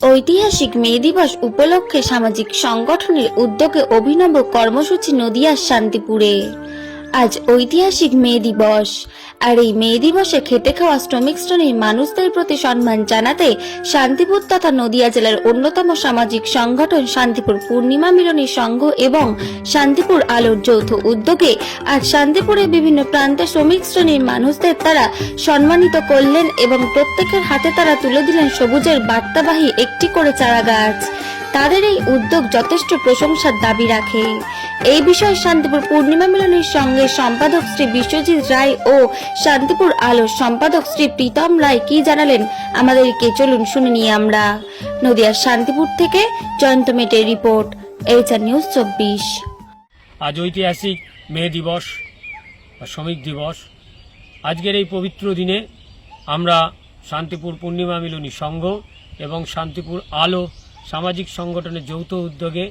ঐতিহাসিক মে দিবস উপলক্ষে সামাজিক সংগঠনের উদ্যোগে অভিনব কর্মসূচি নদিয়ার শান্তিপুরে। আজ ঐতিহাসিক মে দিবস। আর এই মে দিবসে খেটে খাওয়া শ্রমিক শ্রেণির মানুষদের প্রতি সম্মান জানাতে শান্তিপুর তথা নদিয়া জেলার অন্যতম সামাজিক সংগঠন শান্তিপুর পূর্ণিমা মিলনী সংঘ এবং শান্তিপুর আলোর যৌথ উদ্যোগে আজ শান্তিপুরের বিভিন্ন প্রান্তে শ্রমিক শ্রেণির মানুষদের তারা সম্মানিত করলেন এবং প্রত্যেকের হাতে তারা তুলে দিলেন সবুজের বার্তাবাহী একটি করে চারা গাছ তাদের এই উদ্যোগ যথেষ্ট প্রশংসার দাবি রাখে। এই বিষয়ে শান্তিপুর পূর্ণিমা মিলনের সঙ্গে সম্পাদক শ্রী বিশ্বজিৎ রায় ও শান্তিপুর আলো সম্পাদক শ্রী প্রীতম রায় কি জানালেন, আমাদেরকে চলুন শুনে নিয়ে আমরা। নদিয়ার শান্তিপুর থেকে জয়ন্ত মেটের রিপোর্ট এইচআর নিউজ চব্বিশ। আজ ঐতিহাসিক মে দিবস বা শ্রমিক দিবস। আজকের এই পবিত্র দিনে আমরা শান্তিপুর পূর্ণিমা মিলনী সংঘ এবং শান্তিপুর আলো সামাজিক সংগঠনের যৌথ উদ্যোগে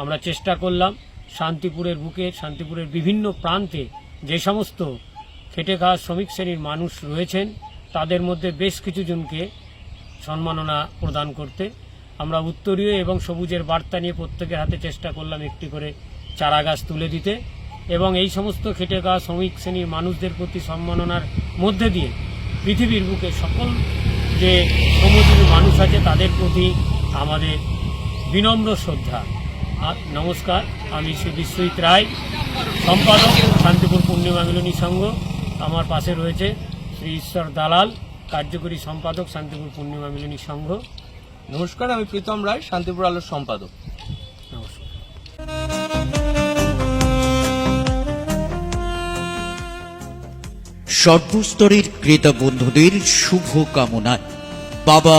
আমরা চেষ্টা করলাম শান্তিপুরের বুকে, শান্তিপুরের বিভিন্ন প্রান্তে যে সমস্ত খেটে খাওয়া শ্রমিক শ্রেণির মানুষ রয়েছেন, তাদের মধ্যে বেশ কিছু জনকে সম্মাননা প্রদান করতে আমরা উত্তরীয় এবং সবুজের বার্তা নিয়ে প্রত্যেকের হাতে চেষ্টা করলাম একটি করে চারা গাছ তুলে দিতে এবং এই সমস্ত খেটে খাওয়া শ্রমিক শ্রেণির মানুষদের প্রতি সম্মাননার মধ্যে দিয়ে পৃথিবীর বুকে সকল যে শ্রমজীবী মানুষ আছে, তাদের প্রতি আমাদের বিনম্র শ্রদ্ধা। আর নমস্কার আমি শ্রী বিশ্বজিৎ রায় সম্পাদক শান্তিপুর পূর্ণিমা মিলনী সংঘ। আমার পাশে রয়েছে শ্রী ঈশ্বর দালাল কার্যকরী সম্পাদক শান্তিপুর পূর্ণিমা মিলনী সংঘ। নমস্কার আমি প্রীতম রায় শান্তিপুর আলোর সম্পাদক। নমস্কার। সর্বস্তরের ক্রেতা বন্ধুদের শুভ কামনায় বাবা